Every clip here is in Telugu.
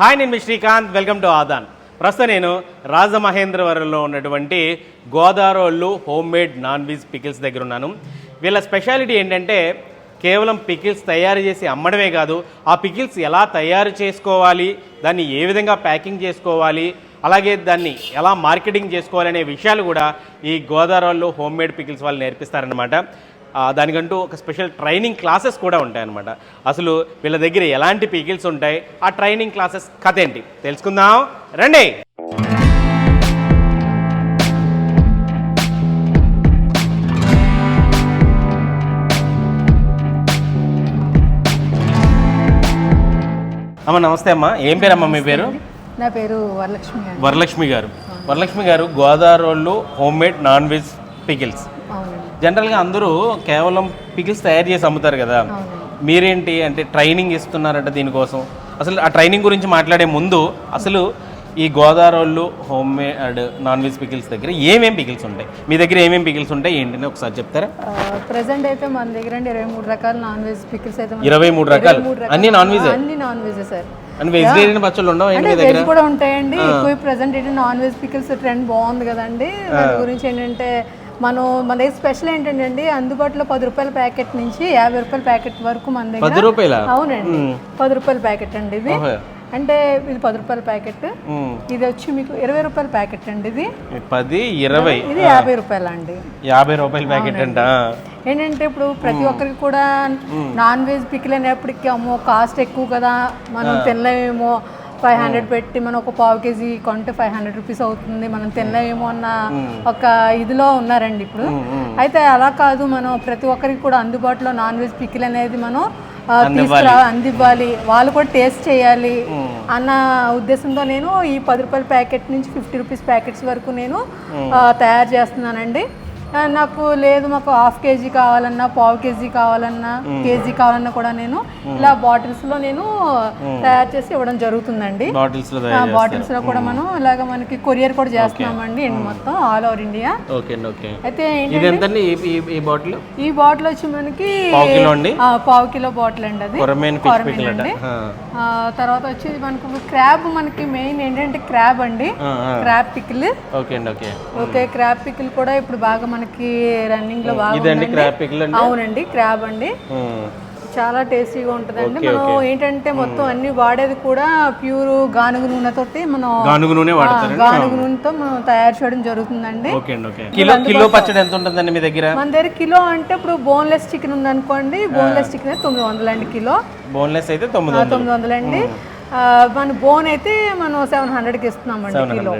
హాయ్ నేను మీ శ్రీకాంత్. Welcome to Aadan. ప్రస్తుతం నేను రాజమహేంద్రవరంలో ఉన్నటువంటి గోదావరోళ్ళు home made non veg pickles దగ్గర ఉన్నాను. వీళ్ళ స్పెషాలిటీ ఏంటంటే కేవలం పికిల్స్ తయారు చేసి అమ్మడమే కాదు ఆ పికిల్స్ ఎలా తయారు చేసుకోవాలి దాన్ని ఏ విధంగా ప్యాకింగ్ చేసుకోవాలి అలాగే దాన్ని ఎలా మార్కెటింగ్ చేసుకోవాలనే విషయాలు కూడా ఈ గోదావరిలో హోమ్ మేడ్ పికిల్స్ వాళ్ళు నేర్పిస్తారనమాట దానికంటూ ఒక స్పెషల్ ట్రైనింగ్ క్లాసెస్ కూడా ఉంటాయన్నమాట. అసలు వీళ్ళ దగ్గర ఎలాంటి పికిల్స్ ఉంటాయి? ఆ ట్రైనింగ్ క్లాసెస్ కథ ఏంటి? తెలుసుకుందాం. రండి. అమ్మ నమస్తే అమ్మా. ఏం పేరమ్మా మీ పేరు? నా పేరు వరలక్ష్మి అండి వరలక్ష్మి గారు. వరలక్ష్మి గారు గోదావరిలో home made non veg pickles. జనరల్గా అందరూ కేవలం పికిల్స్ తయారు చేసి అమ్ముతారు కదా. మీరేంటి అంటే ట్రైనింగ్ ఇస్తున్నారట దీనికోసం. అసలు ఆ ట్రైనింగ్ గురించి మాట్లాడే ముందు అసలు ఈ గోదావరిలో home made non veg pickles దగ్గర ఏమేం పికిల్స్ ఉంటాయి? మీ దగ్గర ఏమేం పికిల్స్ ఉంటాయి? ఏంటని ఒకసారి చెప్తారా? ప్రజెంట్ అయితే మన దగ్గర ఇరవై మూడు రకాల నాన్ వెజ్ పికిల్స్ అయితే ఇరవై మూడు రకాలు. అన్ని నాన్ వెజ్ అన్ని non veg sir. And vegetarian పచ్చళ్ళు ఉండవు అంటే వెజ్ కూడా ఉంటాయండి. ఎక్కువ ఏంటంటే నాన్ వెజ్ పికిల్స్ ట్రెండ్ బాగుంది కదండి. దాని గురించి ఏంటంటే మనం మన దగ్గర స్పెషల్ ఏంటంటే అండి అందుబాటులో పది రూపాయల ప్యాకెట్ నుంచి యాభై రూపాయల ప్యాకెట్ వరకు మన దగ్గర. అవునండి. పది రూపాయల ప్యాకెట్ అండి ఇది. అంటే ఇది పది రూపాయల ప్యాకెట్. ఇది వచ్చి మీకు ఇరవై రూపాయల ప్యాకెట్ అండి ఇది. పది ఇరవై. ఇది యాభై రూపాయలు అండి. యాభై రూపాయల ప్యాకెట్ అంట? ఏంటంటే ఇప్పుడు ప్రతి ఒక్కరికి కూడా నాన్ వెజ్ పికిల్ అనేప్పటికీ అమ్మో కాస్ట్ ఎక్కువ కదా మనం తినలేమేమో ఫైవ్ హండ్రెడ్ పెట్టి మనం ఒక పావు కేజీ కొంటే ఫైవ్ హండ్రెడ్ రూపీస్ అవుతుంది. మనం తినలేమేమో అన్న ఒక ఇదిలో ఉన్నారండి ఇప్పుడు. అయితే అలా కాదు మనం ప్రతి ఒక్కరికి కూడా అందుబాటులో నాన్ వెజ్ పికిల్ అనేది మనం తీసుకురా అందివ్వాలి. వాళ్ళు కూడా టేస్ట్ చేయాలి అన్న ఉద్దేశంతో నేను ఈ పది రూపాయల ప్యాకెట్ నుంచి ఫిఫ్టీ రూపీస్ ప్యాకెట్స్ వరకు నేను తయారు చేస్తున్నానండి. నాకు లేదు మాకు హాఫ్ కేజీ కావాలన్నా పావు కేజీ కావాలన్నా కేజీ కావాలన్నా కూడా నేను ఇలా బాటిల్స్లో నేను తయారు చేసి ఇవ్వడం జరుగుతుందండి. బాటిల్స్లో ఆ బాటిల్స్లో కూడా మనం ఇలాగ మనకి కొరియర్ కూడా చేస్తున్నామండి మొత్తం ఆల్ ఓవర్ ఇండియా ఓకే అండి ఓకే. అయితే ఈ- బాటిల్ ఈ బాటిల్ వచ్చి మనకి పావు కిలో బాటిల్ అండి అది. అండి. తర్వాత వచ్చి మనకు క్రాబ్ మనకి మెయిన్ ఏంటంటే క్రాబ్ అండి. Crab pickle okay okay. Crab pickle కూడా ఇప్పుడు బాగా మనకి రన్నింగ్లో బాగా అండి అవునండి క్రాబ్ అండి. చాలా టేస్టీగా ఉంటుందండి. మనం ఏంటంటే మొత్తం అన్ని వాడేది కూడా ప్యూర్ గానుగ నూనెతోటి మనం గానుగు నూనె గానుగ నూనెతో మనం తయారు చేయడం జరుగుతుందండి. అండి కిలో కిలో పచ్చడి ఎంత ఉంటుందండి మీ దగ్గర? మన దగ్గర కిలో అంటే ఇప్పుడు బోన్లెస్ చికెన్ ఉందనుకోండి బోన్లెస్ చికెన్ తొమ్మిది వందలు అండి కిలో. బోన్లెస్ అయితే తొమ్మిది వందలు. తొమ్మిది వందలండి. ఆ, మన బోన్ అయితే మనం సెవెన్ హండ్రెడ్కి ఇస్తున్నామండి కిలో.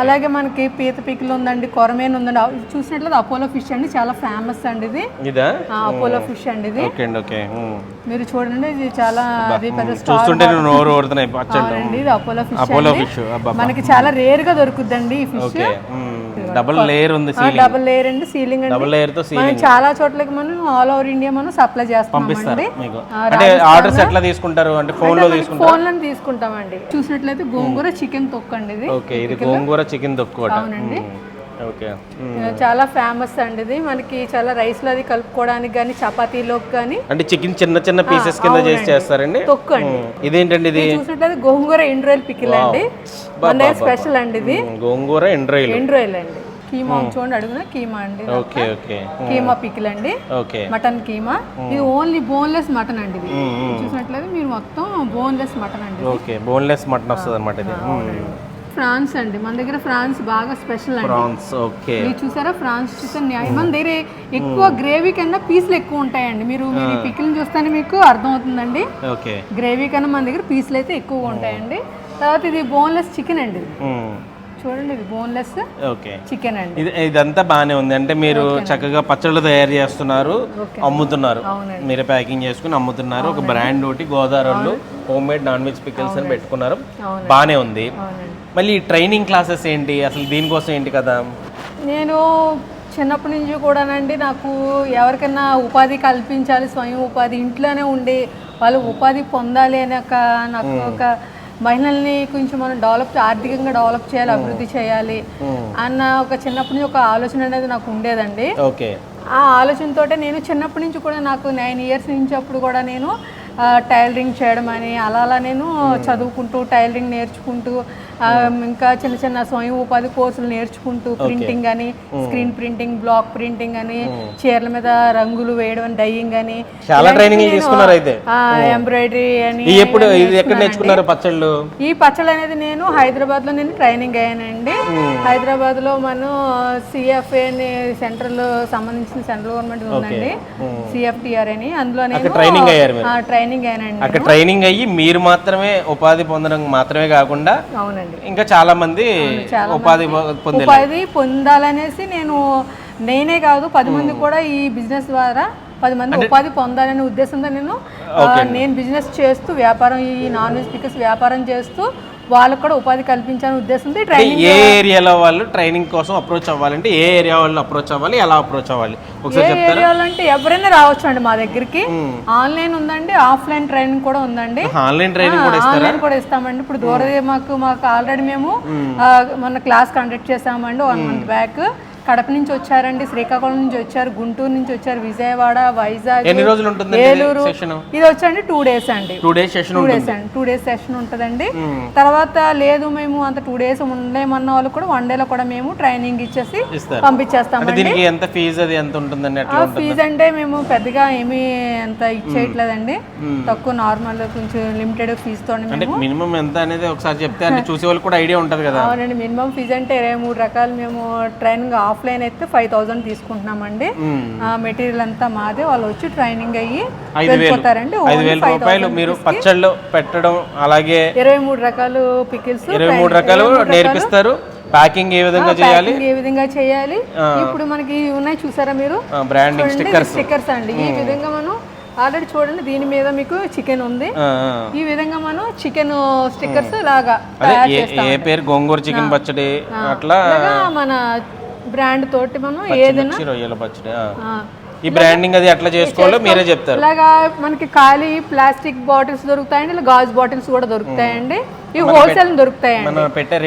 అలాగే మనకి పీత పికిల్ ఉందండి కొరమేన్ ఉందండి. చూసినట్లయితే అపోలో ఫిష్ అండి చాలా ఫేమస్ అండి ఇది. అపోలో ఫిష్ అండి ఇది. మీరు చూడండి ఇది చాలా అది పెద్ద స్టార్ చూస్తుంటే నోరు ఇది అపోలో ఫిష్ మనకి చాలా రేర్గా దొరుకుద్దండి ఈ ఫిష్. డబుల్ లేయర్ ఉంది డబుల్ లేయర్ అండి సీలింగ్ అండి. డబుల్ లేయర్తో సీలింగ్ చాలా చోట్లకి మనం ఆల్ ఓవర్ ఇండియా మనం సప్లై చేస్తున్నామండి మీకు. అంటే ఆర్డర్స్ ఎట్లా తీసుకుంటారు? అంటే ఫోన్లో తీసుకుంటారు? ఫోన్లో తీసుకుంటామండి. చూసినట్లయితే గోంగూర చికెన్ తొక్కండి ఇది. ఓకే ఇది గోంగూర చికెన్ తొక్కువట అవునండి. Okay um. చాలా ఫేమస్ అండి ఇది. మనకి చాలా రైస్లో అది కలుపుకోవడానికి కానీ చపాతీలోకి కానీ అంటే చికెన్ చిన్న చిన్న పీసెస్ కింద చేసి చేస్తారండి? తొక్కు అండి. ఇదేంటండి ఇది? చూసినట్లయితే గోంగూర ఎండ్రాయిల్ పికిల్ అండి. స్పెషల్ అండి ఇది. గోంగూర ఎండ్రాయిల్. ఎండ్రాయిల్ అండి. కీమా చూడండి అడుగున కీమా అండి ఓకే ఓకే కీమా పికిల్ అండి. Okay mutton keema. ఇది ఓన్లీ బోన్లెస్ మటన్ అండి ఇది. చూసినట్లయితే మీరు మొత్తం బోన్లెస్ మటన్ అండి ఓకే బోన్లెస్ మటన్ వస్తుంది అనమాట ఇది. ఫ్రాన్స్ అండి. మన దగ్గర ఫ్రాన్స్ బాగా స్పెషల్ అండి. ప్రాన్స్ ఓకే మీరు చూసారా? ఫ్రాన్స్ చికెన్ మన దగ్గర ఎక్కువ గ్రేవీ కన్నా పీసులు ఎక్కువ ఉంటాయండి. మీరు మీరు ఈ పికిల్ చూస్తేనే మీకు అర్థమవుతుందండి. ఓకే గ్రేవీ కన్నా మన దగ్గర పీసులు అయితే ఎక్కువగా ఉంటాయండి. తర్వాత ఇది బోన్లెస్ చికెన్ అండి చూడండి ఇది బోన్లెస్ ఓకే. చికెన్ అండి. ఇది ఇదంతా బాగానే ఉంది. అంటే మీరు చక్కగా పచ్చళ్ళు తయారు చేస్తున్నారు అమ్ముతున్నారు. మీరే ప్యాకింగ్ చేసుకుని అమ్ముతున్నారు. ఒక బ్రాండ్ ఒకటి గోదావరిలో home made non veg pickles అని పెట్టుకున్నారు. బాగానే ఉంది. మళ్ళీ ట్రైనింగ్ క్లాసెస్ ఏంటి? అసలు దీనికోసం ఏంటి కదా? నేను చిన్నప్పటి నుంచి కూడానండి నాకు ఎవరికైనా ఉపాధి కల్పించాలి స్వయం ఉపాధి ఇంట్లోనే ఉండి వాళ్ళు ఉపాధి పొందాలి అనే ఒక నాకు ఒక మహిళల్ని కొంచెం మనం డెవలప్ ఆర్థికంగా డెవలప్ చేయాలి అభివృద్ధి చేయాలి అన్న ఒక చిన్నప్పటి నుంచి ఒక ఆలోచన అనేది నాకు ఉండేదండి. ఆ ఆలోచనతోటే నేను చిన్నప్పటి నుంచి కూడా నాకు నైన్ ఇయర్స్ నుంచి అప్పుడు కూడా నేను టైలరింగ్ చేయడం అని అలా అలా నేను చదువుకుంటూ టైలరింగ్ నేర్చుకుంటూ ఇంకా చిన్న చిన్న స్వయం ఉపాధి కోర్సులు నేర్చుకుంటూ ప్రింటింగ్ అని స్క్రీన్ ప్రింటింగ్ బ్లాక్ ప్రింటింగ్ అని చీరల మీద రంగులు వేయడం డైయింగ్ అని చాలా ట్రైనింగ్ తీసుకున్నారు అయితే ఎంబ్రాయిడరీ అని ఈ ఎప్పుడు ఇది ఎక్కడ నేర్చుకున్నారు పచ్చళ్ళు? ఈ పచ్చళ్ళు అనేది నేను హైదరాబాద్లో నేను ట్రైనింగ్ అయ్యానండి. హైదరాబాద్లో మనం సిఎఫ్ఏ అని సెంట్రల్ సంబంధించిన సెంట్రల్ గవర్నమెంట్ ఉందండి. సిఎఫ్టిఆర్ అని. అందులో నేను ట్రైనింగ్ అయ్యారు మీరు? ట్రైనింగ్ అక్కడ ట్రైనింగ్ అయ్యి మీరు మాత్రమే ఉపాధి పొందడం మాత్రమే కాకుండా అవునండి. ఇంకా చాలా మంది ఉపాధి పొందారు ఉపాధి పొందాలనేసి నేను నేనే కాదు పది మంది కూడా ఈ బిజినెస్ ద్వారా పది మంది ఉపాధి పొందాలనే ఉద్దేశంతో నేను నేను బిజినెస్ చేస్తూ వ్యాపారం ఈ నాన్ వెజ్ పికల్స్ వ్యాపారం చేస్తూ వాళ్ళకు కూడా ఉపాధి కల్పించాలనే ఉద్దేశంతో ట్రైనింగ్ ఏ ఏరియాలో వాళ్ళు ట్రైనింగ్ కోసం అప్రోచ్ అవ్వాలంటే ఏ ఏరియా వాళ్ళు అప్రోచ్ అవ్వాలి ఎలా అప్రోచ్ అవ్వాలి? ఒకసారి చెప్తారా? అంటే ఎవరైనా రావచ్చు అండి మా దగ్గరికి. ఆన్లైన్ ఉందండి ఆఫ్లైన్ ట్రైనింగ్ కూడా ఉందండి. ఆన్లైన్ ట్రైనింగ్ కూడా ఆన్లైన్ కూడా ఇస్తామండి. ఇప్పుడు దూరదే మాకు మాకు ఆల్రెడీ మేము మొన్న క్లాస్ కండక్ట్ చేసామండి వన్ మంత్ బ్యాక్ కడప నుంచి వచ్చారండి శ్రీకాకుళం నుంచి వచ్చారు గుంటూరు నుంచి వచ్చారు విజయవాడ వైజాగ్ ఎన్ని రోజులు ఉంటుంది ఏలూరు. ఇది వచ్చండి టూ డేస్ అండి. Two days session two days అండి. టూ డేస్ సెషన్ ఉంటుందండి. తర్వాత లేదు మేము అంత టూ డేస్ ఉండలేమన్న వాళ్ళు కూడా వన్ డేలో కూడా మేము ట్రైనింగ్ ఇచ్చేసి పంపించేస్తామండి. అంటే దీనికి ఎంత ఫీజు అది ఎంత ఉంటుందండి? ఫీజ్ అంటే మేము పెద్దగా ఏమీ అంత ఇచ్చేయట్లేదండి. తక్కువ నార్మల్ కొంచెం లిమిటెడ్ ఫీజుతో మినిమం ఎంత అనేది ఒకసారి చెప్తే చూసే వాళ్ళకి కూడా ఐడియా ఉంటుంది కదా. అవునండి. మినిమం ఫీజ్ అంటే ఇరవై మూడు రకాలు మేము ట్రైనింగ్ ఆఫ్లైన్ అయితే ఫైవ్ థౌసండ్ తీసుకుంటున్నామండి. మెటీరియల్ అంతా మాదే వాళ్ళు వచ్చి ట్రైనింగ్ అయ్యి వెళ్ళిపోతారండి. ఐదు వేల రూపాయలు మీరు పచ్చళ్ళు పెట్టడం అలాగే ఇరవై మూడు రకాలు పికిల్స్ ఇరవై మూడు రకాలు నేర్పిస్తారు. ప్యాకింగ్ ఏ విధంగా చేయాలి? ఏ విధంగా చేయాలి? ఇప్పుడు మనకి ఉన్నాయి చూసారా మీరు? బ్రాండింగ్ స్టిక్కర్స్ స్టిక్కర్స్ అండి. ఈ విధంగా మనం ఆల్రెడీ చూడండి దీని మీద మీకు చికెన్ ఉంది. ఈ విధంగా మనం చికెన్ స్టిక్కర్స్ లాగా ఏ- పేరు? గోంగూర చికెన్ పచ్చడి అట్లా? మన బ్రాండ్ తోటి మనం ఏదైనా రొయ్యల పచ్చడి ఈ బ్రాండింగ్ అది ఎట్లా చేసుకోవాలో మీరే చెప్తారు. ఇలాగా మనకి ఖాళీ ప్లాస్టిక్ బాటిల్స్ దొరుకుతాయండి ఇలా గాజు బాటిల్స్ కూడా దొరుకుతాయండి. ఇవి హోల్సేల్ దొరుకుతాయండి.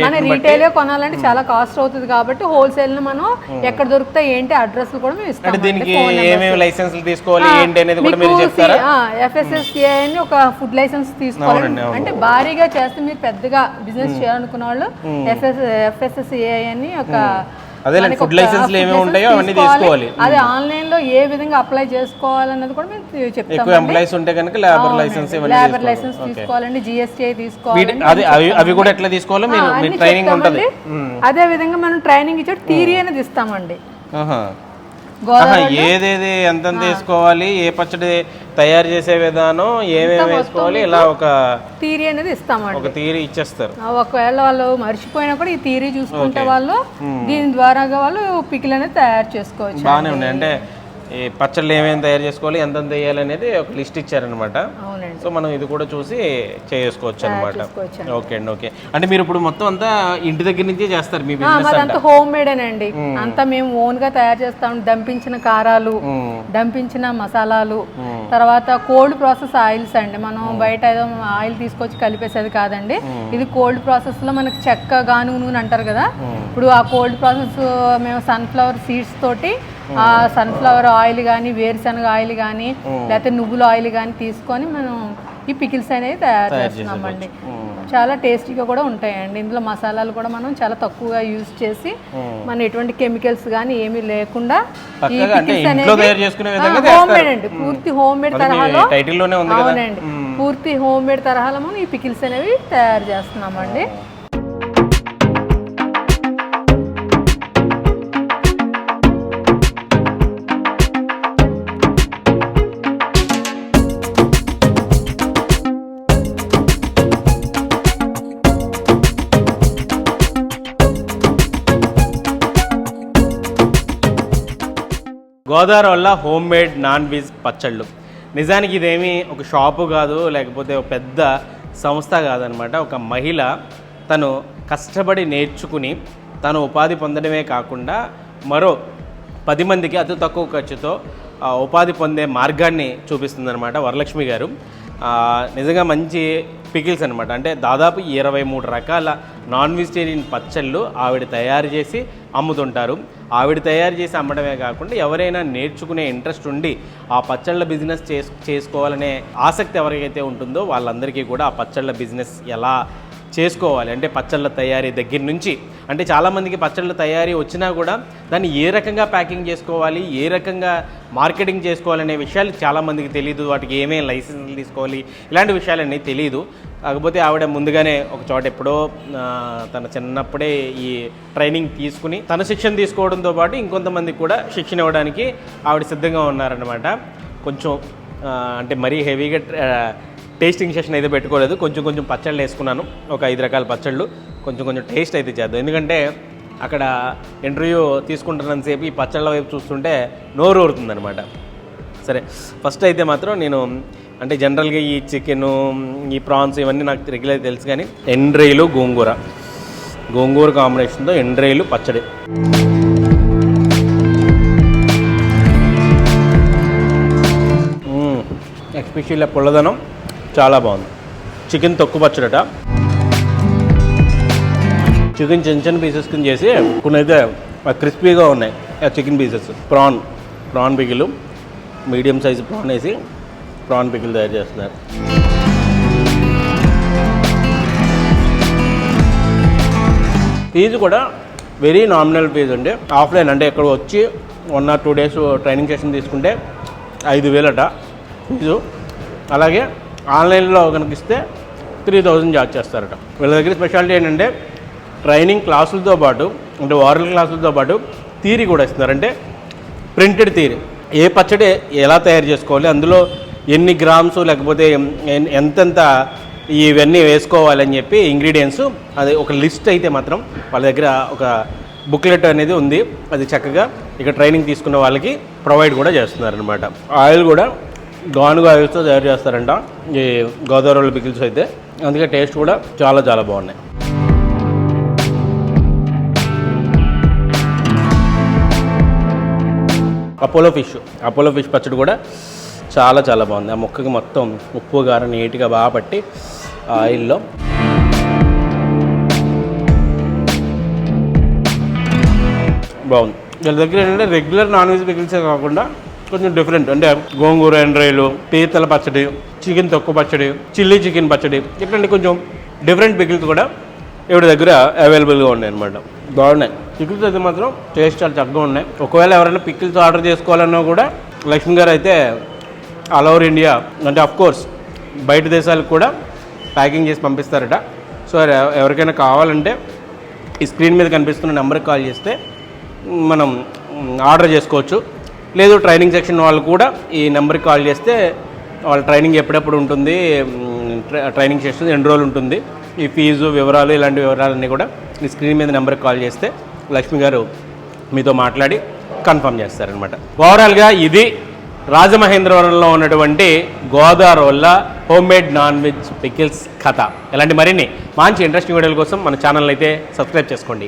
మనం రీటైల్ కొనాలంటే చాలా కాస్ట్ అవుతుంది కాబట్టి హోల్సేల్ మనం ఎక్కడ దొరుకుతాయి ఏంటి అడ్రస్ కూడా మేము ఇస్తాం దీనికి ఏమేమి లైసెన్సులు తీసుకోవాలి ఏంటి అనేది కూడా మీరు చెప్తారా? ఎఫ్ఎస్ఎస్ఏ అని ఒక ఫుడ్ లైసెన్స్ తీసుకోవాలి. అంటే భారీగా చేస్తే మీరు పెద్దగా బిజినెస్ చేయాలనుకున్న వాళ్ళు ఎఫ్ఎస్ ఎఫ్ఎస్ఎస్ఏ అని ఒక అదే ఫుడ్ food ఏమేమి ఉంటాయో అవన్నీ తీసుకోవాలి. తీసుకోవాలి. అది ఆన్లైన్లో ఏ విధంగా అప్లై చేసుకోవాలన్నది కూడా మేము చెప్తాం ఎక్కువ ఎంప్లాయీస్ ఉంటే కనుక లేబర్ లైసెన్స్ లేబర్ లైసెన్స్ తీసుకోవాలండి జిఎస్టీ తీసుకోవాలి అది అవి అవి కూడా ఎట్లా తీసుకోవాలో మీరు మీ ట్రైనింగ్ ఉంటుంది. అదే విధంగా మనం ట్రైనింగ్ ఇచ్చి థీరీ అనేది ఇస్తామండి. ఏదేది ఎంతెంత వేసుకోవాలి ఏ పచ్చడి తయారు చేసే విధానం ఏమేమి వేసుకోవాలి? ఇలా ఒక థీరీ అనేది ఇస్తామండి. ఒక తీరి ఇచ్చేస్తారు. ఒకవేళ వాళ్ళు మర్చిపోయినా కూడా ఈ థీరీ చూసుకుంటే వాళ్ళు దీని ద్వారాగా వాళ్ళు పికిల్ అనేది తయారు చేసుకోవచ్చు బాగానే ఉన్నాయి అంటే ఈ పచ్చళ్ళు ఏమేమి తయారు చేసుకోవాలి ఎంతెంత వేయాలి అనేది ఒక లిస్ట్ ఇచ్చారనమాట సో మనం ఇది కూడా చూసి చేసుకోవచ్చు అనమాట ఓకే అండి ఓకే అంటే మీరు ఇప్పుడు మొత్తం అంతా ఇంటి దగ్గర నుంచే చేస్తారు మీ బిజినెస్ హోమ్ మేడ్ అండి అంతా మేము ఓన్గా తయారు చేస్తాం. దంపించిన కారాలు దంపించిన మసాలాలు తర్వాత కోల్డ్ ప్రాసెస్ ఆయిల్స్ అండి. మనం బయట ఏదో ఆయిల్ తీసుకొచ్చి కలిపేసేది కాదండి. ఇది కోల్డ్ ప్రాసెస్లో మనకి చెక్క గానుగు నూనె అంటారు కదా. ఇప్పుడు ఆ కోల్డ్ ప్రాసెస్ మేము సన్ఫ్లవర్ సీడ్స్ తోటి సన్ఫ్లవర్ ఆయిల్ కానీ వేరుశనగ ఆయిల్ కానీ లేకపోతే నువ్వుల ఆయిల్ కానీ తీసుకొని మనం ఈ పికిల్స్ అనేవి తయారు చేస్తున్నామండి చాలా టేస్టీగా కూడా ఉంటాయండి. ఇందులో మసాలాలు కూడా మనం చాలా తక్కువగా యూజ్ చేసి మన ఎటువంటి కెమికల్స్ కానీ ఏమీ లేకుండా ఈ పికిల్స్ హోమ్ మేడ్ అండి. పూర్తి హోమ్ మేడ్ తరహాలో అవునండి. పూర్తి హోమ్ మేడ్ తరహాలో మనం ఈ పికిల్స్ అనేవి తయారు చేస్తున్నామండి గోదావరి వల్ల హోమ్ మేడ్ నాన్ వెజ్ పచ్చళ్ళు. నిజానికి ఇదేమి ఒక షాపు కాదు లేకపోతే ఒక పెద్ద సంస్థ కాదనమాట. ఒక మహిళ తను కష్టపడి నేర్చుకుని తను ఉపాధి పొందడమే కాకుండా మరో పది మందికి అతి తక్కువ ఖర్చుతో ఉపాధి పొందే మార్గాన్ని చూపిస్తుందన్నమాట వరలక్ష్మి గారు. నిజంగా మంచి పికిల్స్ అనమాట. అంటే దాదాపు ఇరవై మూడు రకాల నాన్ వెజిటేరియన్ పచ్చళ్ళు ఆవిడ తయారు చేసి అమ్ముతుంటారు. ఆవిడ తయారు చేసి అమ్మడమే కాకుండా ఎవరైనా నేర్చుకునే ఇంట్రెస్ట్ ఉండి ఆ పచ్చళ్ళ బిజినెస్ చేసు చేసుకోవాలనే ఆసక్తి ఎవరికైతే ఉంటుందో వాళ్ళందరికీ కూడా ఆ పచ్చళ్ళ బిజినెస్ ఎలా చేసుకోవాలి. అంటే పచ్చళ్ళ తయారీ దగ్గర నుంచి. అంటే చాలామందికి పచ్చళ్ళ తయారీ వచ్చినా కూడా దాన్ని ఏ రకంగా ప్యాకింగ్ చేసుకోవాలి ఏ రకంగా మార్కెటింగ్ చేసుకోవాలనే విషయాలు చాలామందికి తెలియదు వాటికి ఏమేమి లైసెన్స్లు తీసుకోవాలి ఇలాంటి విషయాలన్నీ తెలియదు కాకపోతే ఆవిడ ముందుగానే ఒక చోట ఎప్పుడో తన చిన్నప్పుడే ఈ ట్రైనింగ్ తీసుకుని తన శిక్షణ తీసుకోవడంతో పాటు ఇంకొంతమందికి కూడా శిక్షణ ఇవ్వడానికి ఆవిడ సిద్ధంగా ఉన్నారనమాట కొంచెం అంటే మరీ హెవీగా టేస్టింగ్ సెషన్ అయితే పెట్టుకోలేదు. కొంచెం కొంచెం పచ్చళ్ళు వేసుకున్నాను. ఒక ఐదు రకాల పచ్చళ్ళు. కొంచెం కొంచెం టేస్ట్ అయితే చేద్దాం. ఎందుకంటే అక్కడ ఇంటర్వ్యూ తీసుకుంటున్నంతసేపు ఈ పచ్చళ్ళ వైపు చూస్తుంటే నోరు ఊరుతుందనమాట సరే ఫస్ట్ అయితే మాత్రం నేను అంటే జనరల్గా ఈ చికెను ఈ ప్రాన్స్ ఇవన్నీ నాకు రెగ్యులర్ తెలుసు కానీ ఎండ్రైలు గోంగూర. గోంగూర కాంబినేషన్తో ఎండ్రైలు పచ్చడి. ఎక్స్పెషల్లీ పుల్లదనం. చాలా బాగుంది. చికెన్ తొక్కు పచ్చడట. చికెన్ చిన్న చిన్న పీసెస్ కింద చేసి కొన్ని అయితే క్రిస్పీగా ఉన్నాయి. ఆ chicken pieces. Prawn prawn pickle. Medium size prawn వేసి ప్రాన్ బిగిలు తయారు చేస్తున్నారు. ఫీజు కూడా వెరీ నామినల్ ఫీజు అండి. ఆఫ్లైన్ అంటే ఇక్కడ వచ్చి one or two days training session తీసుకుంటే ఐదు వేలట ఫీజు. అలాగే ఆన్లైన్లో కనుక ఇస్తే త్రీ థౌజండ్ ఛార్జ్ చేస్తారట. వీళ్ళ దగ్గర స్పెషాలిటీ ఏంటంటే ట్రైనింగ్ క్లాసులతో పాటు అంటే వారల్ క్లాసులతో పాటు థీరీ కూడా ఇస్తున్నారు. అంటే ప్రింటెడ్ థీరీ ఏ పచ్చడి ఎలా తయారు చేసుకోవాలి అందులో ఎన్ని గ్రామ్స్ లేకపోతే ఎంతెంత ఇవన్నీ వేసుకోవాలని చెప్పి ఇంగ్రీడియంట్స్ అది ఒక లిస్ట్ అయితే మాత్రం వాళ్ళ దగ్గర ఒక బుక్లెట్ అనేది ఉంది. అది చక్కగా ఇక ట్రైనింగ్ తీసుకున్న వాళ్ళకి ప్రొవైడ్ కూడా చేస్తున్నారనమాట ఆయిల్ కూడా గానుగ ఆయిల్స్తో తయారు చేస్తారంట. ఈ గోదావరి పికిల్స్ అయితే. అందుకే టేస్ట్ కూడా చాలా చాలా బాగున్నాయి. అపోలో ఫిష్ అపోలో ఫిష్ పచ్చడి కూడా చాలా చాలా బాగుంది. ఆ ముక్కకి మొత్తం ఉప్పు గారం నీట్గా బాగా పట్టి ఆయిల్లో. బాగుంది. వీళ్ళ దగ్గర ఏంటంటే రెగ్యులర్ నాన్ వెజ్ పికిల్సే కాకుండా కొంచెం డిఫరెంట్ అంటే గోంగూర ఎండ్రాయిలు పీతల పచ్చడి చికెన్ తొక్కు పచ్చడి చిల్లీ చికెన్ పచ్చడి ఇట్లాంటి కొంచెం డిఫరెంట్ పికిల్స్ కూడా ఇవిడ దగ్గర అవైలబుల్గా ఉన్నాయి అనమాట బాగున్నాయి. పికిల్స్ అయితే మాత్రం టేస్ట్ చాలా చక్కగా ఉన్నాయి. ఒకవేళ ఎవరైనా పికిల్స్ ఆర్డర్ చేసుకోవాలన్నా కూడా లక్ష్మి గారు అయితే ఆల్ ఓవర్ ఇండియా అంటే అఫ్ కోర్స్ బయట దేశాలకు కూడా ప్యాకింగ్ చేసి పంపిస్తారట. సో ఎవరికైనా కావాలంటే ఈ స్క్రీన్ మీద కనిపిస్తున్న నెంబర్కి కాల్ చేస్తే మనం ఆర్డర్ చేసుకోవచ్చు. లేదు ట్రైనింగ్ సెక్షన్ వాళ్ళు కూడా ఈ నెంబర్కి కాల్ చేస్తే వాళ్ళ ట్రైనింగ్ ఎప్పుడెప్పుడు ఉంటుంది ట్రై- ట్రైనింగ్ సెషన్ ఎన్ని రోజులు ఉంటుంది ఈ ఫీజు వివరాలు ఇలాంటి వివరాలన్నీ కూడా ఈ స్క్రీన్ మీద నెంబర్కి కాల్ చేస్తే లక్ష్మి గారు మీతో మాట్లాడి కన్ఫర్మ్ చేస్తారనమాట ఓవరాల్గా ఇది రాజమహేంద్రవరంలో ఉన్నటువంటి గోదావరి వల్ల home made non veg pickles కథ. ఇలాంటి మరిన్ని మంచి ఇంట్రెస్టింగ్ వీడియోల కోసం మన ఛానల్ అయితే సబ్స్క్రైబ్ చేసుకోండి.